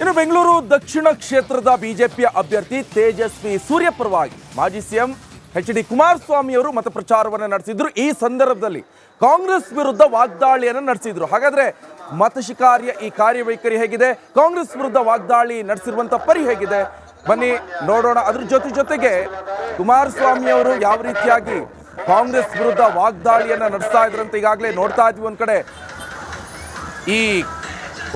ಇನ್ನು ಬೆಂಗಳೂರು ದಕ್ಷಿಣ ಕ್ಷೇತ್ರದ ಬಿಜೆಪಿಯ ಅಭ್ಯರ್ಥಿ ತೇಜಸ್ವಿ ಸೂರ್ಯ ಪರವಾಗಿ ಮಾಜಿ ಸಿಎಂ ಎಚ್ ಡಿ ಕುಮಾರಸ್ವಾಮಿ ಅವರು ಮತ ಪ್ರಚಾರವನ್ನು ನಡೆಸಿದ್ರು. ಈ ಸಂದರ್ಭದಲ್ಲಿ ಕಾಂಗ್ರೆಸ್ ವಿರುದ್ಧ ವಾಗ್ದಾಳಿಯನ್ನು ನಡೆಸಿದ್ರು. ಹಾಗಾದ್ರೆ ಮತ ಶಿಕಾರಿಯ ಈ ಕಾರ್ಯವೈಖರಿ ಹೇಗಿದೆ? ಕಾಂಗ್ರೆಸ್ ವಿರುದ್ಧ ವಾಗ್ದಾಳಿ ನಡೆಸಿರುವಂತ ಪರಿ ಹೇಗಿದೆ? ಬನ್ನಿ, ನೋಡೋಣ. ಅದ್ರ ಜೊತೆ ಜೊತೆಗೆ ಕುಮಾರಸ್ವಾಮಿ ಅವರು ಯಾವ ರೀತಿಯಾಗಿ ಕಾಂಗ್ರೆಸ್ ವಿರುದ್ಧ ವಾಗ್ದಾಳಿಯನ್ನು ನಡೆಸ್ತಾ ಇದ್ರಂತ ಈಗಾಗಲೇ ನೋಡ್ತಾ ಇದ್ವಿ ಒಂದ್ ಕಡೆ. ಈ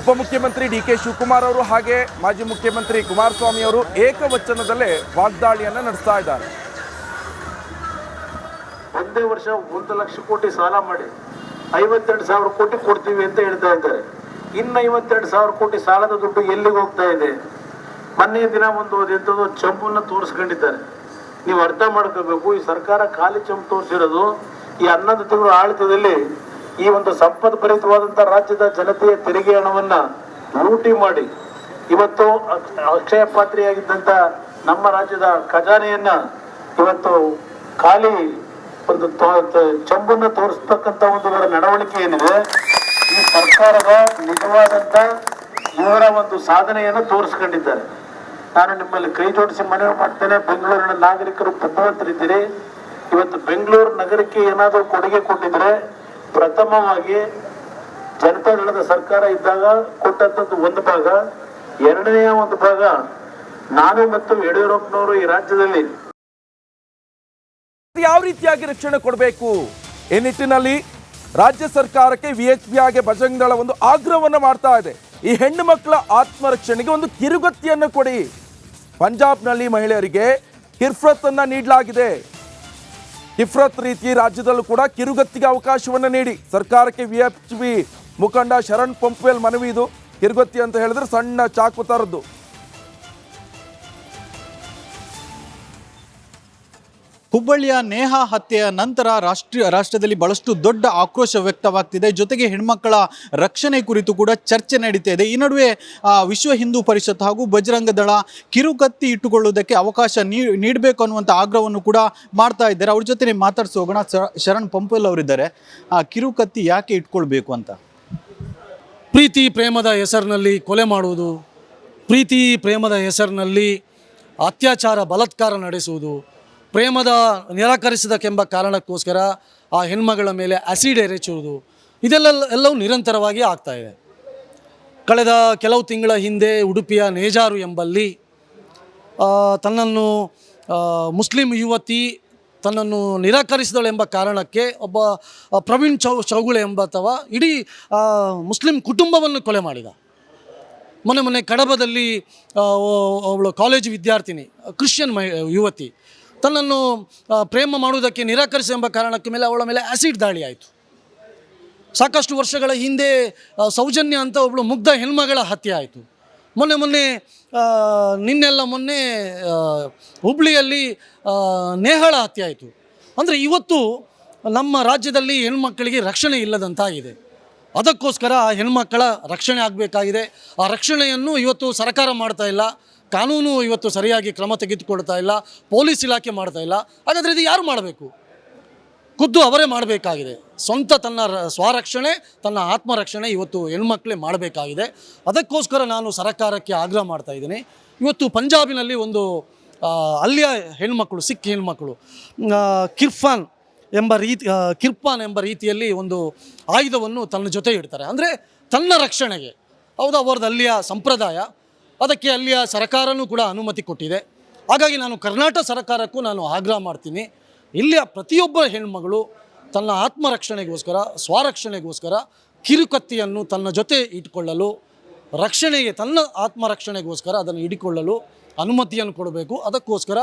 ಉಪಮುಖ್ಯಮಂತ್ರಿ ಡಿ ಕೆ ಶಿವಕುಮಾರ್ ಅವರು ಹಾಗೆ ಮಾಜಿ ಮುಖ್ಯಮಂತ್ರಿ ಕುಮಾರಸ್ವಾಮಿ ಅವರು ಏಕವಚನದಲ್ಲೇ ವಾಗ್ದಾಳಿಯನ್ನು ನಡೆಸ್ತಾ ಇದ್ದಾರೆ. ಒಂದೇ ವರ್ಷ ಒಂದು ಲಕ್ಷ ಕೋಟಿ ಸಾಲ ಮಾಡಿ ಐವತ್ತೆರಡು ಸಾವಿರ ಕೋಟಿ ಕೊಡ್ತೀವಿ ಅಂತ ಹೇಳ್ತಾ ಇದ್ದಾರೆ. ಇನ್ನು ಐವತ್ತೆರಡು ಸಾವಿರ ಕೋಟಿ ಸಾಲದ ದುಡ್ಡು ಎಲ್ಲಿಗೆ ಹೋಗ್ತಾ ಇದೆ? ಮೊನ್ನೆ ದಿನ ಒಂದು ಎಂಥದ್ದು ಚಂಪನ್ನು ತೋರಿಸ್ಕೊಂಡಿದ್ದಾರೆ. ನೀವು ಅರ್ಥ ಮಾಡ್ಕೋಬೇಕು, ಈ ಸರ್ಕಾರ ಖಾಲಿ ಚಂಪು ತೋರಿಸಿರೋದು ಈ ಹನ್ನೊಂದು ತಿಂಗಳು ಆಡಳಿತದಲ್ಲಿ ಈ ಒಂದು ಸಂಪದ್ ಭರಿತವಾದಂತಹ ರಾಜ್ಯದ ಜನತೆಯ ತೆರಿಗೆ ಹಣವನ್ನ ಲೂಟಿ ಮಾಡಿ ಇವತ್ತು ಅಕ್ಷ- ಅಕ್ಷಯ ಪಾತ್ರೆಯಾಗಿದ್ದಂತ ನಮ್ಮ ರಾಜ್ಯದ ಖಜಾನೆಯನ್ನ ಇವತ್ತು ಖಾಲಿ ಒಂದು ಚಂಬನ್ನ ತೋರಿಸ್ತಕ್ಕಂತ ಒಂದು ನಡವಳಿಕೆ ಏನಿದೆ, ಈ ಸರ್ಕಾರದ ನಿಜವಾದಂತ ಇವರ ಒಂದು ಸಾಧನೆಯನ್ನು ತೋರಿಸ್ಕೊಂಡಿದ್ದಾರೆ. ನಾನು ನಿಮ್ಮಲ್ಲಿ ಕೈ ಜೋಡಿಸಿ ಮನವಿ ಮಾಡ್ತೇನೆ. ಬೆಂಗಳೂರಿನ ನಾಗರಿಕರು ಬುದ್ಧಿವಂತರಿದ್ದೀರಿ. ಇವತ್ತು ಬೆಂಗಳೂರು ನಗರಕ್ಕೆ ಏನಾದರೂ ಕೊಡುಗೆ ಕೊಟ್ಟಿದ್ರೆ ಪ್ರಥಮವಾಗಿ ಜನತಾದಳದ ಸರ್ಕಾರ ಇದ್ದಾಗ ಕೊಟ್ಟಂತದ್ದು ಒಂದು ಭಾಗ ಎರಡನೆಯ ಒಂದು ಭಾಗ ನಾನು ಮತ್ತು ಯಡಿಯೂರಪ್ಪನವರು ಈ ರಾಜ್ಯದಲ್ಲಿ ಯಾವ ರೀತಿಯಾಗಿ ರಕ್ಷಣೆ ಕೊಡಬೇಕು? ಈ ನಿಟ್ಟಿನಲ್ಲಿ ರಾಜ್ಯ ಸರ್ಕಾರಕ್ಕೆ ವಿ ಎಚ್ ಪಿ ಆಗಿ ಬಜರಂಗ ದಳ ಒಂದು ಆಗ್ರಹವನ್ನು ಮಾಡ್ತಾ ಇದೆ. ಈ ಹೆಣ್ಣು ಮಕ್ಕಳ ಆತ್ಮರಕ್ಷಣೆಗೆ ಒಂದು ಕಿರುಗತ್ತಿಯನ್ನು ಕೊಡಿ. ಪಂಜಾಬ್ನಲ್ಲಿ ಮಹಿಳೆಯರಿಗೆ ಕಿರ್ಫತ್ ಅನ್ನ ನೀಡಲಾಗಿದೆ. ಕಿಫ್ರತ್ ರೀತಿ ರಾಜ್ಯದಲ್ಲೂ ಕೂಡ ಕಿರುಗತ್ತಿಗೆ ಅವಕಾಶವನ್ನು ನೀಡಿ. ಸರ್ಕಾರಕ್ಕೆ ವಿ ಎಚ್ ಮುಖಂಡ ಶರಣ್ ಪಂಪ್ವೆಲ್ ಮನವಿ ಇದು. ಕಿರುಗತ್ತಿ ಅಂತ ಹೇಳಿದ್ರೆ ಸಣ್ಣ ಚಾಕು ತರದ್ದು. ಹುಬ್ಬಳ್ಳಿಯ ನೇಹ ಹತ್ಯೆಯ ನಂತರ ರಾಷ್ಟ್ರೀಯ ರಾಷ್ಟ್ರದಲ್ಲಿ ಬಹಳಷ್ಟು ದೊಡ್ಡ ಆಕ್ರೋಶ ವ್ಯಕ್ತವಾಗ್ತಿದೆ. ಜೊತೆಗೆ ಹೆಣ್ಮಕ್ಕಳ ರಕ್ಷಣೆ ಕುರಿತು ಕೂಡ ಚರ್ಚೆ ನಡೀತಾ ಇದೆ. ಈ ನಡುವೆ ವಿಶ್ವ ಹಿಂದೂ ಪರಿಷತ್ ಹಾಗೂ ಬಜರಂಗ ದಳ ಕಿರುಕತ್ತಿ ಇಟ್ಟುಕೊಳ್ಳುವುದಕ್ಕೆ ಅವಕಾಶ ನೀಡಬೇಕು ಅನ್ನುವಂಥ ಆಗ್ರಹವನ್ನು ಕೂಡ ಮಾಡ್ತಾ ಇದ್ದಾರೆ. ಅವ್ರ ಜೊತೆ ಮಾತಾಡ್ಸಿ ಹೋಗೋಣ ಶರಣ್ ಪಂಪಲ್ ಅವರಿದ್ದಾರೆ. ಆ, ಕಿರುಕತ್ತಿ ಯಾಕೆ ಇಟ್ಕೊಳ್ಬೇಕು ಅಂತ? ಪ್ರೀತಿ ಪ್ರೇಮದ ಹೆಸರಿನಲ್ಲಿ ಕೊಲೆ ಮಾಡುವುದು, ಪ್ರೀತಿ ಪ್ರೇಮದ ಹೆಸರಿನಲ್ಲಿ ಅತ್ಯಾಚಾರ ಬಲತ್ಕಾರ ನಡೆಸುವುದು ಪ್ರೇಮದ ನಿರಾಕರಿಸಿದಕ್ಕೆಂಬ ಕಾರಣಕ್ಕೋಸ್ಕರ ಆ ಹೆಣ್ಮಗಳ ಮೇಲೆ ಆಸಿಡ್ ಎರಚುವುದು. ಇದೆಲ್ಲ ಎಲ್ಲವೂ ನಿರಂತರವಾಗಿ ಆಗ್ತಾ ಇದೆ. ಕಳೆದ ಕೆಲವು ತಿಂಗಳ ಹಿಂದೆ ಉಡುಪಿಯ ನೇಜಾರು ಎಂಬಲ್ಲಿ ತನ್ನನ್ನು ಮುಸ್ಲಿಂ ಯುವತಿ ತನ್ನನ್ನು ನಿರಾಕರಿಸಿದಳೆಂಬ ಕಾರಣಕ್ಕೆ ಒಬ್ಬ ಪ್ರವೀಣ್ ಚೌ ಚೌಗುಳೆ ಎಂಬತವ ಇಡೀ ಆ, ಮುಸ್ಲಿಂ ಕುಟುಂಬವನ್ನು ಕೊಲೆ ಮಾಡಿದ. ಮೊನ್ನೆ ಮೊನ್ನೆ ಕಡಬದಲ್ಲಿ ಅವಳು ಕಾಲೇಜು ವಿದ್ಯಾರ್ಥಿನಿ ಕ್ರಿಶ್ಚಿಯನ್ ಯುವತಿ. ತನ್ನನ್ನು ಪ್ರೇಮ ಮಾಡುವುದಕ್ಕೆ ನಿರಾಕರಿಸಿ ಎಂಬ ಕಾರಣಕ್ಕೆ ಮೇಲೆ ಅವಳ ಮೇಲೆ ಆ್ಯಸಿಡ್ ದಾಳಿ ಆಯಿತು. ಸಾಕಷ್ಟು ವರ್ಷಗಳ ಹಿಂದೆ ಸೌಜನ್ಯ ಅಂತ ಒಬ್ಬಳು ಮುಗ್ಧ ಹೆಣ್ಮಗಳ ಹತ್ಯೆ ಆಯಿತು. ಮೊನ್ನೆ ಮೊನ್ನೆ ನಿನ್ನೆಲ್ಲ ಮೊನ್ನೆ ಹುಬ್ಳಿಯಲ್ಲಿ ನೇಹಳ ಹತ್ಯೆ ಆಯಿತು. ಅಂದರೆ ಇವತ್ತು ನಮ್ಮ ರಾಜ್ಯದಲ್ಲಿ ಹೆಣ್ಮಕ್ಕಳಿಗೆ ರಕ್ಷಣೆ ಇಲ್ಲದಂತಾಗಿದೆ. ಅದಕ್ಕೋಸ್ಕರ ಆ ಹೆಣ್ಮಕ್ಕಳ ರಕ್ಷಣೆ ಆಗಬೇಕಾಗಿದೆ. ಆ ರಕ್ಷಣೆಯನ್ನು ಇವತ್ತು ಸರ್ಕಾರ ಮಾಡ್ತಾ ಇಲ್ಲ. ಕಾನೂನು ಇವತ್ತು ಸರಿಯಾಗಿ ಕ್ರಮ ತೆಗೆದುಕೊಳ್ತಾ ಇಲ್ಲ. ಪೊಲೀಸ್ ಇಲಾಖೆ ಮಾಡ್ತಾ ಇಲ್ಲ. ಹಾಗಾದರೆ ಇದು ಯಾರು ಮಾಡಬೇಕು? ಖುದ್ದು ಅವರೇ ಮಾಡಬೇಕಾಗಿದೆ. ಸ್ವಂತ ತನ್ನ ಸ್ವರಕ್ಷಣೆ, ತನ್ನ ಆತ್ಮರಕ್ಷಣೆ ಇವತ್ತು ಹೆಣ್ಮಕ್ಳೇ ಮಾಡಬೇಕಾಗಿದೆ. ಅದಕ್ಕೋಸ್ಕರ ನಾನು ಸರ್ಕಾರಕ್ಕೆ ಆಗ್ರಹ ಮಾಡ್ತಾ ಇದ್ದೀನಿ. ಇವತ್ತು ಪಂಜಾಬಿನಲ್ಲಿ ಒಂದು ಅಲ್ಲಿಯ ಹೆಣ್ಮಕ್ಕಳು ಸಿಖ್ ಹೆಣ್ಮಕ್ಕಳು ಕಿರ್ಫಾನ್ ಎಂಬ ರೀತಿ ಕಿರ್ಪಾನ್ ಎಂಬ ರೀತಿಯಲ್ಲಿ ಒಂದು ಆಯುಧವನ್ನು ತನ್ನ ಜೊತೆ ಇಡ್ತಾರೆ. ಅಂದರೆ ತನ್ನ ರಕ್ಷಣೆಗೆ. ಹೌದು, ಅವರದ್ದು ಅಲ್ಲಿಯ ಸಂಪ್ರದಾಯ. ಅದಕ್ಕೆ ಅಲ್ಲಿಯ ಸರ್ಕಾರನೂ ಕೂಡ ಅನುಮತಿ ಕೊಟ್ಟಿದೆ. ಹಾಗಾಗಿ ನಾನು ಕರ್ನಾಟಕ ಸರ್ಕಾರಕ್ಕೂ ನಾನು ಆಗ್ರಹ ಮಾಡ್ತೀನಿ. ಇಲ್ಲಿಯ ಪ್ರತಿಯೊಬ್ಬ ಹೆಣ್ಮಗಳು ತನ್ನ ಆತ್ಮರಕ್ಷಣೆಗೋಸ್ಕರ, ಸ್ವರಕ್ಷಣೆಗೋಸ್ಕರ ಕಿರುಕತ್ತಿಯನ್ನು ತನ್ನ ಜೊತೆ ಇಟ್ಕೊಳ್ಳಲು, ರಕ್ಷಣೆಗೆ ತನ್ನ ಆತ್ಮರಕ್ಷಣೆಗೋಸ್ಕರ ಅದನ್ನು ಹಿಡಿಕೊಳ್ಳಲು ಅನುಮತಿಯನ್ನು ಕೊಡಬೇಕು. ಅದಕ್ಕೋಸ್ಕರ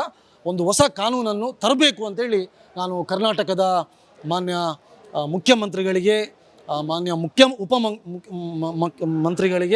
ಒಂದು ಹೊಸ ಕಾನೂನನ್ನು ತರಬೇಕು ಅಂತೇಳಿ ನಾನು ಕರ್ನಾಟಕದ ಮಾನ್ಯ ಮುಖ್ಯಮಂತ್ರಿಗಳಿಗೆ ಮಾನ್ಯ ಮುಖ್ಯ ಉಪ ಮಂತ್ರಿಗಳಿಗೆ